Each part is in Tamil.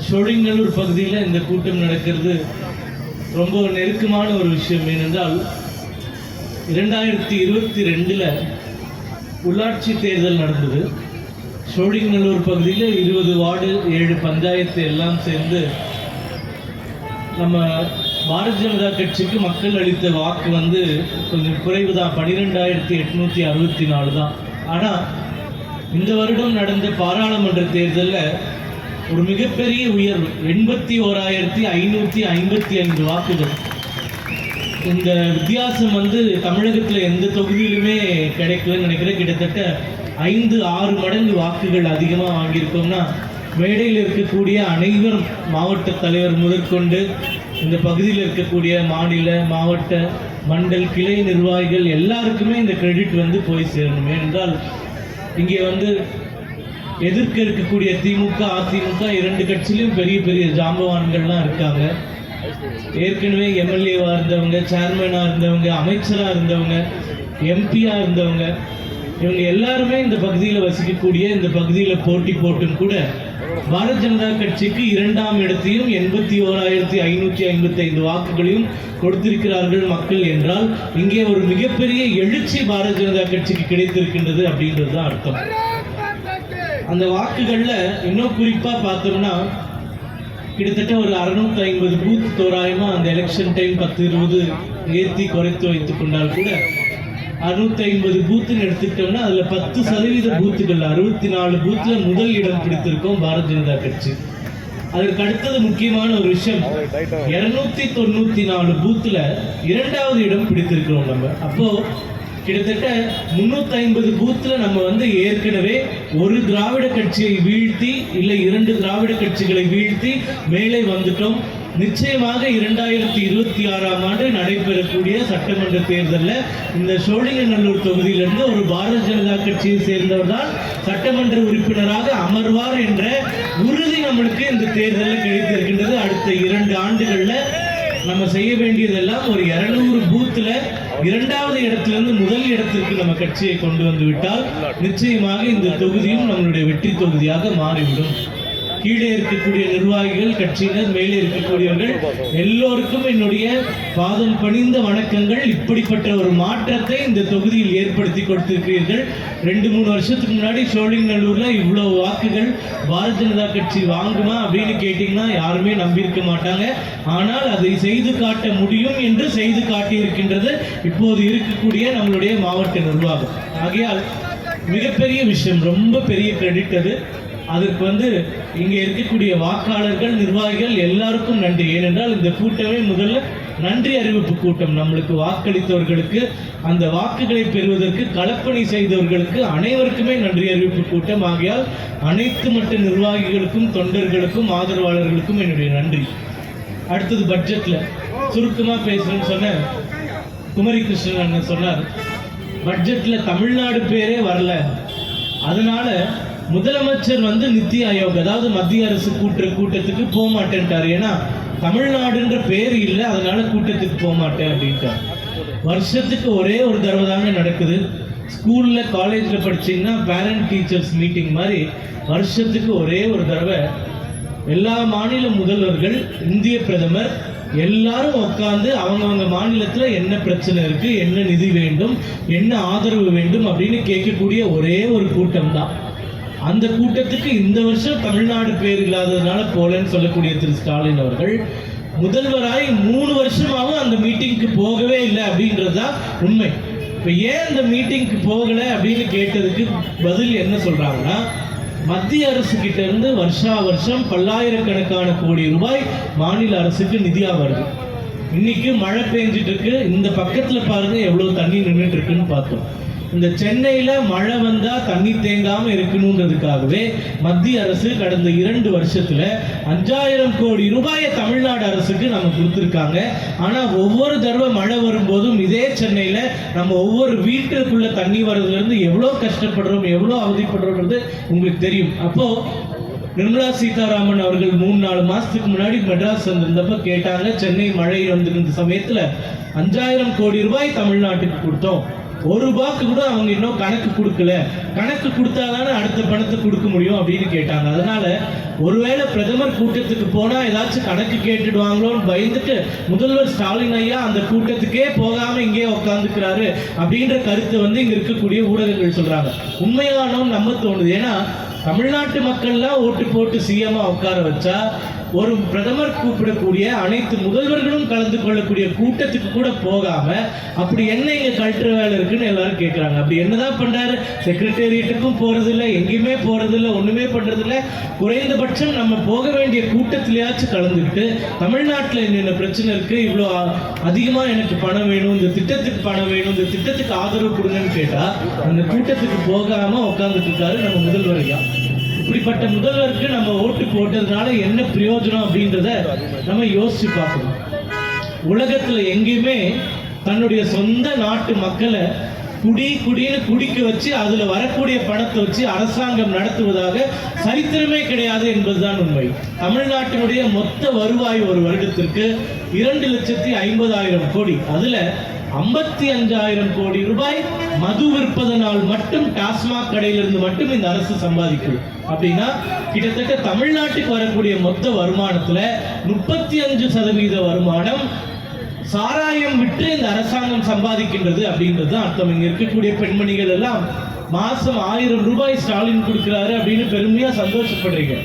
சோழிங்கநல்லூர் பகுதியில் இந்த கூட்டம் நடக்கிறது ரொம்ப நெருக்கமான ஒரு விஷயம் ஏனென்றால் இரண்டாயிரத்தி இருபத்தி ரெண்டில் உள்ளாட்சி தேர்தல் நடந்தது. சோழிங்கநல்லூர் பகுதியில் இருபது வார்டு ஏழு பஞ்சாயத்து எல்லாம் சேர்ந்து நம்ம பாரதிய ஜனதா கட்சிக்கு மக்கள் அளித்த வாக்கு வந்து கொஞ்சம் குறைவு தான் பன்னிரெண்டாயிரத்தி எட்நூற்றி அறுபத்தி நாலு தான் ஆனால் இந்த வருடம் நடந்த பாராளுமன்ற தேர்தலில் ஒரு மிகப்பெரிய உயர்வு. எண்பத்தி ஓராயிரத்தி ஐநூற்றி ஐம்பத்தி ஐந்து வாக்குகள். இந்த வித்தியாசம் வந்து தமிழகத்தில் எந்த தொகுதியிலுமே கிடைக்கலன்னு நினைக்கிறேன். கிட்டத்தட்ட ஐந்து ஆறு மடங்கு வாக்குகள் அதிகமாக வாங்கியிருக்கோம்னா மேடையில் இருக்கக்கூடிய அனைவரும் மாவட்ட தலைவர் முதற்கொண்டு இந்த பகுதியில் இருக்கக்கூடிய மாநில மாவட்ட மண்டல் கிளை நிர்வாகிகள் எல்லாருக்குமே இந்த கிரெடிட் வந்து போய் சேரணும். ஏனென்றால் இங்கே வந்து எதிர்க்க இருக்கக்கூடிய திமுக அதிமுக இரண்டு கட்சியிலும் பெரிய பெரிய ஜாம்பவான்கள்லாம் இருக்காங்க. ஏற்கனவே எம்எல்ஏவாக இருந்தவங்க சேர்மனாக இருந்தவங்க அமைச்சராக இருந்தவங்க எம்பியாக இருந்தவங்க இவங்க எல்லாருமே இந்த பகுதியில் வசிக்கக்கூடிய இந்த பகுதியில் போட்டி போட்டும் கூட பாரதிய ஜனதா கட்சிக்கு இரண்டாம் இடத்தையும் எண்பத்தி ஓராயிரத்தி ஐநூற்றி ஐம்பத்தி ஐந்து வாக்குகளையும் கொடுத்திருக்கிறார்கள் மக்கள் என்றால் இங்கே ஒரு மிகப்பெரிய எழுச்சி பாரதிய ஜனதா கட்சிக்கு கிடைத்திருக்கின்றது அப்படின்றது தான் அர்த்தம். அந்த வாக்குகளில் இன்னும் குறிப்பாக பார்த்தோம்னா கிட்டத்தட்ட ஒரு அறுநூத்தி ஐம்பது பூத் தோராயமா அந்த எலெக்ஷன் டைம் பத்து இருபது ஏற்றி குறைத்து வைத்துக் கொண்டால் கூட அறுநூத்தி ஐம்பது பூத்துன்னு எடுத்துக்கிட்டோம்னா அதுல பத்து சதவீத பூத்துகள் அறுபத்தி நாலு பூத்துல முதல் இடம் பிடித்திருக்கோம் பாரதிய ஜனதா கட்சி. அதற்கு அடுத்தது முக்கியமான ஒரு விஷயம் இருநூத்தி தொண்ணூத்தி நாலு பூத்துல இரண்டாவது இடம் பிடித்திருக்கிறோம் நம்ம. அப்போ கிட்டத்தட்ட முன்னூத்தி ஐம்பது பூத்துல நம்ம வந்து ஏற்கனவே ஒரு திராவிட கட்சியை வீழ்த்தி இல்லை இரண்டு திராவிட கட்சிகளை வீழ்த்தி மேலே வந்துட்டோம். நிச்சயமாக இரண்டாயிரத்தி இருபத்தி ஆறாம் ஆண்டு நடைபெறக்கூடிய சட்டமன்ற தேர்தலில் இந்த சோழிங்கநல்லூர் தொகுதியிலிருந்து ஒரு பாரதிய ஜனதா கட்சியை சேர்ந்தவர் தான் சட்டமன்ற உறுப்பினராக அமர்வார் என்ற உறுதி நம்மளுக்கு இந்த தேர்தலில் கிடைத்திருக்கின்றது. அடுத்த இரண்டு ஆண்டுகளில் நம்ம செய்ய வேண்டியதெல்லாம் ஒரு இருநூறு பூத்துல இரண்டாவது இடத்திலிருந்து முதல் இடத்திற்கு நம்ம கட்சியை கொண்டு வந்து விட்டால் நிச்சயமாக இந்த தொகுதியும் நம்மளுடைய வெற்றி தொகுதியாக மாறிவிடும். கீழே இருக்கக்கூடிய நிர்வாகிகள் கட்சியினர் மேலே இருக்கக்கூடியவர்கள் எல்லோருக்கும் என்னுடைய பாதம் பணிந்த வணக்கங்கள். இப்படிப்பட்ட ஒரு மாற்றத்தை இந்த தொகுதியில் ஏற்படுத்தி கொடுத்திருக்கிறீர்கள். ரெண்டு மூணு வருஷத்துக்கு முன்னாடி சோழிங்கநல்லூரில் இவ்வளோ வாக்குகள் பாரதிய ஜனதா கட்சி வாங்குமா அப்படின்னு கேட்டிங்கன்னா யாருமே நம்பியிருக்க மாட்டாங்க. ஆனால் அதை செய்து காட்ட முடியும் என்று செய்து காட்டியிருக்கின்றது இப்போது இருக்கக்கூடிய நம்மளுடைய மாவட்ட நிர்வாகம். ஆகையால் மிகப்பெரிய விஷயம் ரொம்ப பெரிய கிரெடிட் அது. அதற்கு வந்து இங்கே இருக்கக்கூடிய வாக்காளர்கள் நிர்வாகிகள் எல்லாருக்கும் நன்றி. ஏனென்றால் இந்த கூட்டமே முதல்ல நன்றி அறிவிப்பு கூட்டம் நம்மளுக்கு வாக்களித்தவர்களுக்கு அந்த வாக்குகளை பெறுவதற்கு களப்பணி செய்தவர்களுக்கு அனைவருக்குமே நன்றி அறிவிப்பு கூட்டம். ஆகையால் அனைத்து மட்ட நிர்வாகிகளுக்கும் தொண்டர்களுக்கும் ஆதரவாளர்களுக்கும் என்னுடைய நன்றி. அடுத்தது பட்ஜெட்ல. சுருக்கமா பேசுறேன்னு சொன்ன குமரி கிருஷ்ணன் அண்ணன் சொன்னார் பட்ஜெட்ல தமிழ்நாடு பேரே வரல. அதனால முதலமைச்சர் வந்து நித்தி ஆயோக் அதாவது மத்திய அரசு கூட்டுற கூட்டத்துக்கு போக மாட்டேன்ட்டார் ஏன்னா தமிழ்நாடுன்ற பேர் இல்லை அதனால கூட்டத்துக்கு போக மாட்டேன் அப்படின்ட்டார். வருஷத்துக்கு ஒரே ஒரு தடவை தாங்க நடக்குது. ஸ்கூல்ல காலேஜ்ல படிச்சீங்கன்னா பேரண்ட் டீச்சர்ஸ் மீட்டிங் மாதிரி வருஷத்துக்கு ஒரே ஒரு தடவை எல்லா மாநில முதல்வர்கள் இந்திய பிரதமர் எல்லாரும் உட்காந்து அவங்கவங்க மாநிலத்தில் என்ன பிரச்சனை இருக்குது என்ன நிதி வேண்டும் என்ன ஆதரவு வேண்டும் அப்படின்னு கேட்கக்கூடிய ஒரே ஒரு கூட்டம் தான். அந்த கூட்டத்துக்கு இந்த வருஷம் தமிழ்நாடு பேர் இல்லாததுனால போலன்னு சொல்லக்கூடிய திரு ஸ்டாலின் அவர்கள் முதல்வராய் மூணு வருஷமாகவும் அந்த மீட்டிங்க்கு போகவே இல்லை அப்படின்றது தான் உண்மை. இப்போ ஏன் அந்த மீட்டிங்க்கு போகல அப்படின்னு கேட்டதுக்கு பதில் என்ன சொல்றாங்கன்னா மத்திய அரசு கிட்ட இருந்து வருஷா வருஷம் பல்லாயிரக்கணக்கான கோடி ரூபாய் மாநில அரசுக்கு நிதியா வருது. இன்னைக்கு மழை பெஞ்சிட்டு இருக்கு. இந்த பக்கத்துல பாருங்க எவ்வளவு தண்ணி நின்றுட்டு இருக்குன்னு பார்த்தோம். இந்த சென்னையில் மழை வந்தால் தண்ணி தேங்காமல் இருக்கணுன்றதுக்காகவே மத்திய அரசு கடந்த இரண்டு வருஷத்தில் அஞ்சாயிரம் கோடி ரூபாயை தமிழ்நாடு அரசுக்கு நம்ம கொடுத்துருக்காங்க. ஆனால் ஒவ்வொரு தடவை மழை வரும்போதும் இதே சென்னையில் நம்ம ஒவ்வொரு வீட்டுக்குள்ளே தண்ணி வர்றதுலேருந்து எவ்வளோ கஷ்டப்படுறோம் எவ்வளோ அவதிப்படுறோம்ன்றது உங்களுக்கு தெரியும். அப்போது நிர்மலா சீதாராமன் அவர்கள் மூணு நாலு மாதத்துக்கு முன்னாடி மெட்ராஸ் வந்திருந்தப்ப கேட்டாங்க சென்னை மழை வந்திருந்த சமயத்தில் அஞ்சாயிரம் கோடி ரூபாய் தமிழ்நாட்டுக்கு கொடுத்தோம். ஒரு ரூபாய்க்கு கூட அவங்க இன்னும் கணக்கு கொடுக்கல. கணக்கு கொடுத்தாதானே அடுத்த பணத்தை கொடுக்க முடியும் அப்படின்னு கேட்டாங்க. அதனால ஒருவேளை பிரதமர் கூட்டத்துக்கு போனா ஏதாச்சும் கணக்கு கேட்டுடுவாங்களோன்னு பயந்துட்டு முதல்வர் ஸ்டாலின் ஐயா அந்த கூட்டத்துக்கே போகாம இங்கே உட்காந்துக்கிறாரு அப்படின்ற கருத்தை வந்து இங்க இருக்கக்கூடிய ஊடகங்கள் சொல்றாங்க. உண்மையானோன்னு நம்ப தோணுது. ஏன்னா தமிழ்நாட்டு மக்கள்லாம் ஓட்டு போட்டு சிஎம்மா உட்கார வச்சா ஒரு பிரதமர் கூப்பிடக்கூடிய அனைத்து முதல்வர்களும் கலந்து கொள்ளக்கூடிய கூட்டத்துக்கு கூட போகாம அப்படி என்ன இங்க கல்ட்டுற வேலை இருக்குன்னு எல்லாரும் கேட்குறாங்க அப்படி என்னதான் பண்றாரு? செக்ரட்டேரியட்டுக்கும் போறதில்ல எங்கேயுமே போறதில்ல ஒண்ணுமே பண்றதில்ல. குறைந்தபட்சம் நம்ம போக வேண்டிய கூட்டத்திலேயாச்சும் கலந்துக்கிட்டு தமிழ்நாட்டில் என்னென்ன பிரச்சனை இருக்கு இவ்வளோ அதிகமா எனக்கு பணம் வேணும் இந்த திட்டத்துக்கு பணம் வேணும் இந்த திட்டத்துக்கு ஆதரவு கொடுங்கன்னு கேட்டா அந்த கூட்டத்துக்கு போகாம உட்கார்ந்துட்டு இருக்காரு நம்ம முதல்வர் ஐயா. இப்படிப்பட்ட முதல்வருக்கு நம்ம ஓட்டு போட்டதுனால என்ன பிரயோஜனம் அப்படின்றத நம்ம யோசிச்சு பார்க்கணும். உலகத்துல எங்கேயுமே தன்னுடைய சொந்த நாட்டு மக்களை குடி குடின்னு குடிக்க வச்சு அதுல வரக்கூடிய பணத்தை வச்சு அரசாங்கம் நடத்துவதாக சரித்திரமே கிடையாது என்பதுதான் உண்மை. தமிழ்நாட்டினுடைய மொத்த வருவாய் ஒரு வருடத்திற்கு இரண்டு லட்சத்தி ஐம்பதாயிரம் கோடி. அதுல ஐம்பத்தி அஞ்சாயிரம் கோடி ரூபாய் மது விற்பதனால் மட்டும் டாஸ்மாக் கடையிலிருந்து மட்டும் இந்த அரசு சம்பாதிக்கும். அப்படின்னா கிட்டத்தட்ட தமிழ்நாட்டுக்கு வரக்கூடிய மொத்த வருமானத்துல முப்பத்தி அஞ்சு சதவீத வருமானம் சாராயம் விட்டு இந்த அரசாங்கம் சம்பாதிக்கின்றது அப்படின்றது தான் அர்த்தம். இங்க இருக்கக்கூடிய பெண்மணிகள் எல்லாம் மாசம் ஆயிரம் ரூபாய் ஸ்டாலின் கொடுக்கிறாரு அப்படின்னு பெருமையா சந்தோஷப்படுறீங்க.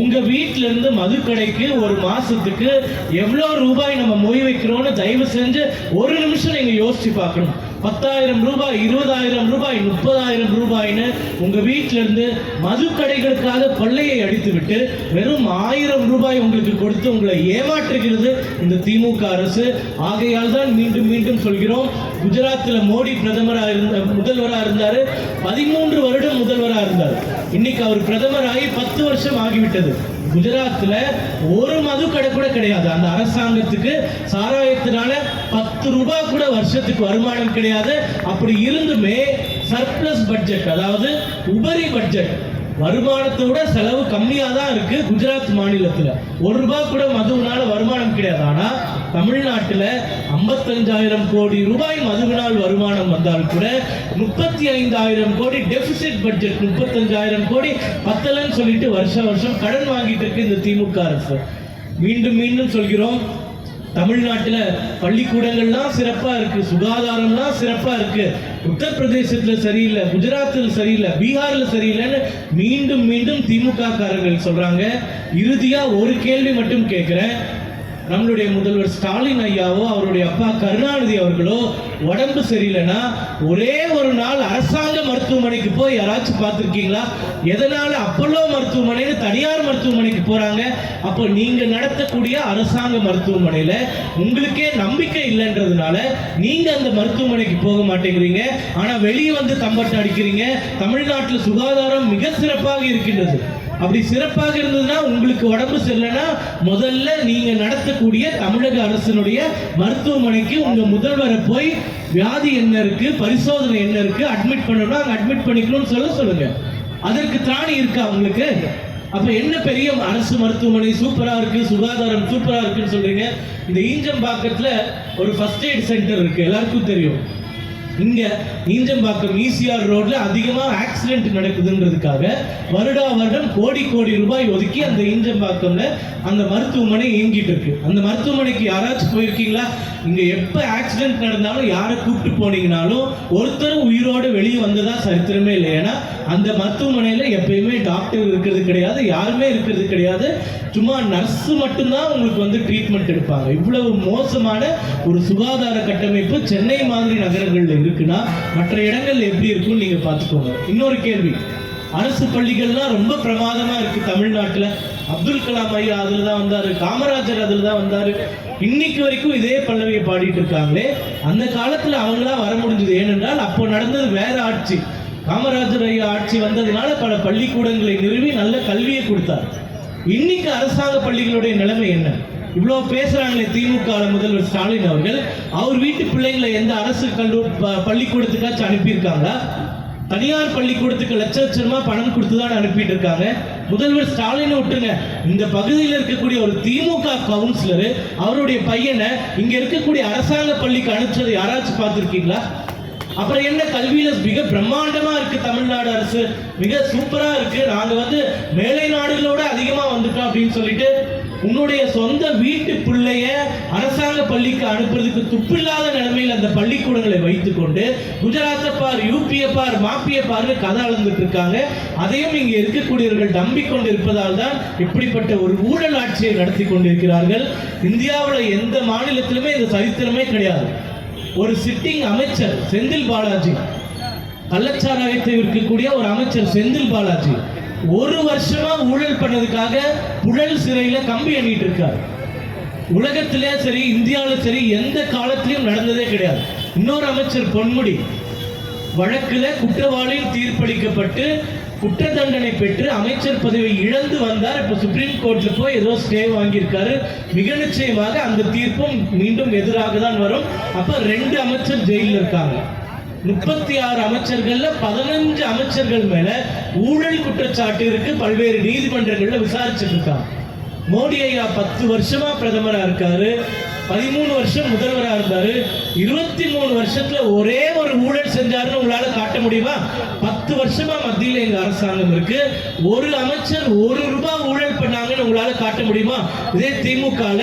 உங்க வீட்ல இருந்து மது கடைக்கு ஒரு மாசத்துக்கு எவ்வளவு ரூபாய் நம்ம மொய் வைக்கிறோம்னு தயவு செஞ்சு ஒரு நிமிஷம் நீங்க யோசிச்சு பார்க்கணும். பத்தாயிரம் ரூபாய் இருபதாயிரம் ரூபாய் முப்பதாயிரம் ரூபாய்னு உங்க வீட்ல இருந்து மது கடைகளுக்காக கொள்ளையை அடித்து விட்டு வெறும் ஆயிரம் ரூபாய் உங்களுக்கு கொடுத்து உங்களை ஏமாற்றுகிறது இந்த திமுக அரசு. ஆகையால் தான் மீண்டும் மீண்டும் சொல்கிறோம். குஜராத்தில் மோடி பிரதமராக இருந்த முதல்வராக இருந்தார். பதிமூன்று வருடம் முதல்வராக இருந்தார். இன்னைக்கு அவர் பிரதமராகி பத்து வருஷம் ஆகிவிட்டது. குஜராத்தில் ஒரு மது கடை கூட கிடையாது. அந்த அரசாங்கத்துக்கு சாராயத்தினால பத்து ரூபாய் கூட வருஷத்துக்கு வருமானம் கிடையாது. அப்படி இருந்துமே சர்ப்ளஸ் பட்ஜெட் அதாவது உபரி பட்ஜெட் வருமானத்தை விட செலவு கம்மியாக தான் இருக்கு குஜராத் மாநிலத்தில். ஒரு ரூபாய் கூட மதுவினால வருமானம் கிடையாது. ஆனால் தமிழ்நாட்டில் ஐம்பத்தஞ்சாயிரம் கோடி ரூபாய் மதுவினால் வருமானம் வந்தால் கூட முப்பத்தி ஐந்தாயிரம் கோடி டெபிசிட் பட்ஜெட் முப்பத்தஞ்சாயிரம் கோடி பத்தலன்னு சொல்லிட்டு வருஷ வருஷம் கடன் வாங்கிட்டு இருக்கு இந்த திமுக அரசு. மீண்டும் மீண்டும் சொல்கிறோம் தமிழ்நாட்டில் பள்ளிக்கூடங்கள்லாம் சிறப்பாக இருக்குது சுகாதாரம்லாம் சிறப்பாக இருக்குது உத்தரப்பிரதேசத்தில் சரியில்லை குஜராத்தில் சரியில்லை பீகாரில் சரியில்லைன்னு மீண்டும் மீண்டும் திமுக காரர்கள் சொல்கிறாங்க இறுதியாக ஒரு கேள்வி மட்டும் கேட்குறேன். நம்மளுடைய முதல்வர் ஸ்டாலின் ஐயாவோ அவருடைய அப்பா கருணாநிதி அவர்களோ உடம்பு சரியில்லைன்னா ஒரே ஒரு நாள் அரசாங்க மருத்துவமனைக்கு போய் யாராச்சும் பார்த்துருக்கீங்களா? எதனால அப்பல்லோ மருத்துவமனைன்னு தனியார் மருத்துவமனைக்கு போறாங்க? அப்போ நீங்க நடத்தக்கூடிய அரசாங்க மருத்துவமனையில உங்களுக்கே நம்பிக்கை இல்லைன்றதுனால நீங்க அந்த மருத்துவமனைக்கு போக மாட்டேங்கிறீங்க. ஆனா வெளியே வந்து தம்பட்டு அடிக்கிறீங்க. தமிழ்நாட்டில் சுகாதாரம் மிக சிறப்பாக இருக்கின்றது. அப்படி சிறப்பாக இருந்ததுன்னா உங்களுக்கு உடம்பு சரியில்லைன்னா முதல்ல நீங்க நடத்தக்கூடிய தமிழக அரசினுடைய மருத்துவமனைக்கு உங்க முதல்வரை போய் வியாதி என்ன இருக்கு பரிசோதனை என்ன இருக்கு அட்மிட் பண்ணணும்? அங்கே அட்மிட் பண்ணிக்கணும்னு சொல்ல சொல்லுங்க. அதற்கு திராணி இருக்கா உங்களுக்கு? அப்ப என்ன பெரிய அரசு மருத்துவமனை சூப்பரா இருக்கு சுகாதாரம் சூப்பரா இருக்குன்னு சொல்றீங்க? இந்த ஈஞ்சம்பாக்கத்துல ஒரு ஃபர்ஸ்ட் எய்ட் சென்டர் இருக்கு எல்லாருக்கும் தெரியும். இங்க ஈஞ்சம்பாக்கம் ஈசிஆர் ரோட்ல அதிகமா ஆக்சிடென்ட் நடக்குதுன்றதுக்காக வருடா வருடம் கோடி கோடி ரூபாய் ஒதுக்கி அந்த ஈஞ்சம்பாக்கம்ல அந்த மருத்துவமனை இயங்கிட்டு இருக்கு. அந்த மருத்துவமனைக்கு யாராச்சும் போயிருக்கீங்களா? இங்க எப்ப ஆக்சிடென்ட் நடந்தாலும் யாரை கூப்பிட்டு போனீங்கனாலும் ஒருத்தரும் உயிரோட வெளியே வந்ததா சரித்திரமே இல்லை. ஏன்னா அந்த மருத்துவமனையில் எப்பயுமே டாக்டர் இருக்கிறது கிடையாது யாருமே இருக்கிறது கிடையாது. சும்மா நர்ஸ் மட்டும்தான் உங்களுக்கு வந்து ட்ரீட்மெண்ட் எடுப்பாங்க. இவ்வளவு மோசமான ஒரு சுகாதார கட்டமைப்பு சென்னை மாதிரி நகரங்களில் இருக்குன்னா மற்ற இடங்கள்ல எப்படி இருக்கும்னு நீங்கள் பார்த்துக்கோங்க. இன்னொரு கேள்வி. அரசு பள்ளிகள்லாம் ரொம்ப பிரமாதமாக இருக்குது தமிழ்நாட்டில். அப்துல் கலாம் ஐயா அதில் தான் வந்தார் காமராஜர் அதில் தான் வந்தார். இன்னைக்கு வரைக்கும் இதே பல்லவியை பாடிட்டு இருக்காங்களே. அந்த காலத்தில் அவங்களா வர முடிஞ்சது. ஏனென்றால் அப்போ நடந்தது வேற ஆட்சி. காமராஜர் ஐயா ஆட்சி வந்ததுனால பல பள்ளிக்கூடங்களை நிறுவி நல்ல கல்வியை கொடுத்தார். இன்னைக்கு அரசாங்க பள்ளிகளுடைய நிலைமை என்ன? இவ்வளோ பேசுகிறாங்களே திமுக முதல்வர் ஸ்டாலின் அவர்கள். அவர் வீட்டு பிள்ளைங்களை எந்த அரசு கல்லூரி ப- பள்ளிக்கூடத்துக்காச்சும் அனுப்பியிருக்காங்க தனியார் பள்ளிக்கூடத்துக்கு லட்ச லட்சமா பணம் கொடுத்து தான் அனுப்பிட்டு இருக்காங்க முதல்வர் ஸ்டாலினை விட்டுங்க இந்த பகுதியில் இருக்கக்கூடிய ஒரு திமுக கவுன்சிலர் அவருடைய பையனை இங்க இருக்கக்கூடிய அரசாங்க பள்ளிக்கு அனுப்பிச்சதை யாராச்சும் பார்த்துருக்கீங்களா? அப்புறம் என்ன கல்வியில மிக பிரம்மாண்டமா இருக்கு தமிழ்நாடு அரசு? மிக சூப்பரா இருக்கு. நாங்க வந்து மேலை நாடுகளோட அதிகமா வந்துட்டோம் அப்படின்னு சொல்லிட்டு உன்னுடைய சொந்த வீட்டு பிள்ளைய அரசாங்க பள்ளிக்கு அனுப்புறதுக்கு துப்பில்லாத நிலைமையில் அந்த பள்ளிக்கூடங்களை வைத்துக்கொண்டு குஜராத்தை பார் யூபியை பார் மாப்பியை பார்னு கதை அளந்துட்டு இருக்காங்க. அதையும் இங்கே இருக்கக்கூடியவர்கள் நம்பிக்கொண்டு இருப்பதால் தான் இப்படிப்பட்ட ஒரு ஊழல் ஆட்சியை நடத்தி கொண்டிருக்கிறார்கள். இந்தியாவில் எந்த மாநிலத்திலுமே இந்த சரித்திரமே கிடையாது. ஒரு சிட்டிங் அமைச்சர் செந்தில் பாலாஜி. கள்ளச்சாராயத்தை விற்கக்கூடிய ஒரு அமைச்சர் செந்தில் பாலாஜி. ஒரு வருஷமா ஊழல் பண்ணதுக்காக புழல் சிறையில கம்பி எண்ணிட்டு இருக்காரு. உலகத்திலே சரி இந்தியாவில சரி எந்த காலத்திலையும் நடந்ததே கிடையாது. இன்னொரு அமைச்சர் பொன்முடி. வழக்கில் குற்றவாளியில் தீர்ப்பளிக்கப்பட்டு குற்ற தண்டனை பெற்று அமைச்சர் பதவியை இழந்து வந்தார். இப்போ சுப்ரீம் கோர்ட்ல போய் ஏதோ ஸ்டே வாங்கியிருக்காரு. மிக நிச்சயமாக அந்த தீர்ப்பும் மீண்டும் எதிராக தான் வரும். அப்ப ரெண்டு அமைச்சர் ஜெயிலில் இருக்காங்க. முப்பத்தி ஆறு அமைச்சர்கள்ல பதினஞ்சு அமைச்சர்கள் மேல ஊழல் குற்றச்சாட்டு இருக்கு. பல்வேறு நீதிமன்றங்கள்ல விசாரிச்சுட்டு இருக்காங்க. மோடி ஐயா பத்து வருஷமா பிரதமரா இருக்காரு. பதிமூணு வருஷம் முதல்வரா இருந்தாரு. இருபத்தி மூணு வருஷத்துல ஒரே ஒரு ஊழல் செஞ்சாருன்னு உங்களால காட்ட முடியுமா? பத்து வருஷமா மத்தியில் எங்க அரசாங்கம் இருக்கு. ஒரு அமைச்சர் ஒரு ரூபாய் ஊழல் பண்ணாங்கன்னு உங்களால காட்ட முடியுமா? இதே திமுகல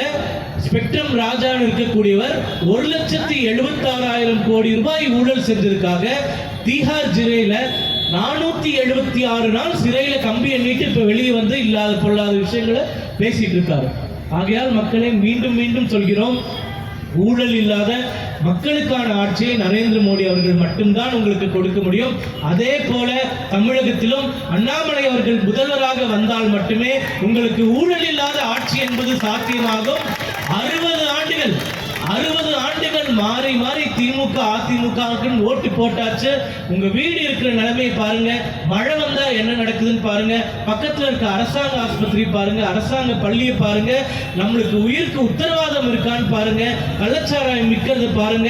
ஸ்பெக்ட்ரம் ராஜான்னு இருக்கக்கூடியவர் ஒரு லட்சத்தி எழுபத்தாறாயிரம் கோடி ரூபாய் ஊழல் செஞ்சதுக்காக தீகார் ஜிலையில நானூத்தி எழுபத்தி ஆறு நாள் சிறையில கம்பி எண்ணிட்டு இப்ப வெளியே வந்து இல்லாத பொல்லாத விஷயங்களை பேசிட்டு இருக்காரு. ஆகையால் மக்களை மீண்டும் மீண்டும் சொல்கிறோம் ஊழல் இல்லாத மக்களுக்கான ஆட்சியை நரேந்திர மோடி அவர்கள் மட்டும்தான் உங்களுக்கு கொடுக்க முடியும். அதே போல தமிழகத்திலும் அண்ணாமலை அவர்கள் முதல்வராக வந்தால் மட்டுமே உங்களுக்கு ஊழல் இல்லாத ஆட்சி என்பது சாத்தியமாகும். அறுபது ஆண்டுகள் அறுபது ஆண்டுகள் மாறி மாறி திமுக அதிமுக ஓட்டு போட்டாச்சு. உங்க வீடு இருக்கிற நிலைமையை பாருங்க. மழை வந்தா என்ன நடக்குதுன்னு பாருங்க. பக்கத்துல இருக்க அரசாங்க ஆஸ்பத்திரி பாருங்க. அரசாங்க பள்ளியை பாருங்க. நம்மளுக்கு உயிருக்கு உத்தரவாதம் இருக்கான்னு பாருங்க. கள்ளச்சாராயம் விற்கிறது பாருங்க.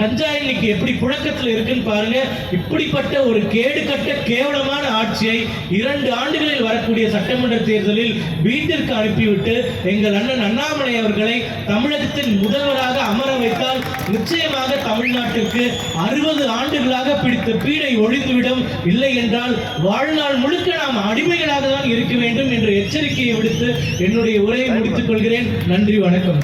கஞ்சா இன்னைக்கு எப்படி புழக்கத்துல இருக்குன்னு பாருங்க. இப்படிப்பட்ட ஒரு கேடு கட்ட கேவலமான ஆட்சியை இரண்டு ஆண்டுகளில் வரக்கூடிய சட்டமன்ற தேர்தலில் வீட்டிற்கு அனுப்பிவிட்டு எங்கள் அண்ணன் அண்ணாமலை அவர்களை தமிழகத்தின் முதல்வராக அமர வைத்தால் நிச்சயமாக தமிழ்நாட்டுக்கு அறுபது ஆண்டுகளாக பிடித்த பீடை ஒழிந்துவிடும் இல்லை என்றால் வாழ்நாள் முழுக்க நாம் அடிமைகளாக தான் இருக்க வேண்டும் என்ற எச்சரிக்கையை விடுத்து என்னுடைய உரையை முடித்துக் கொள்கிறேன். நன்றி வணக்கம்.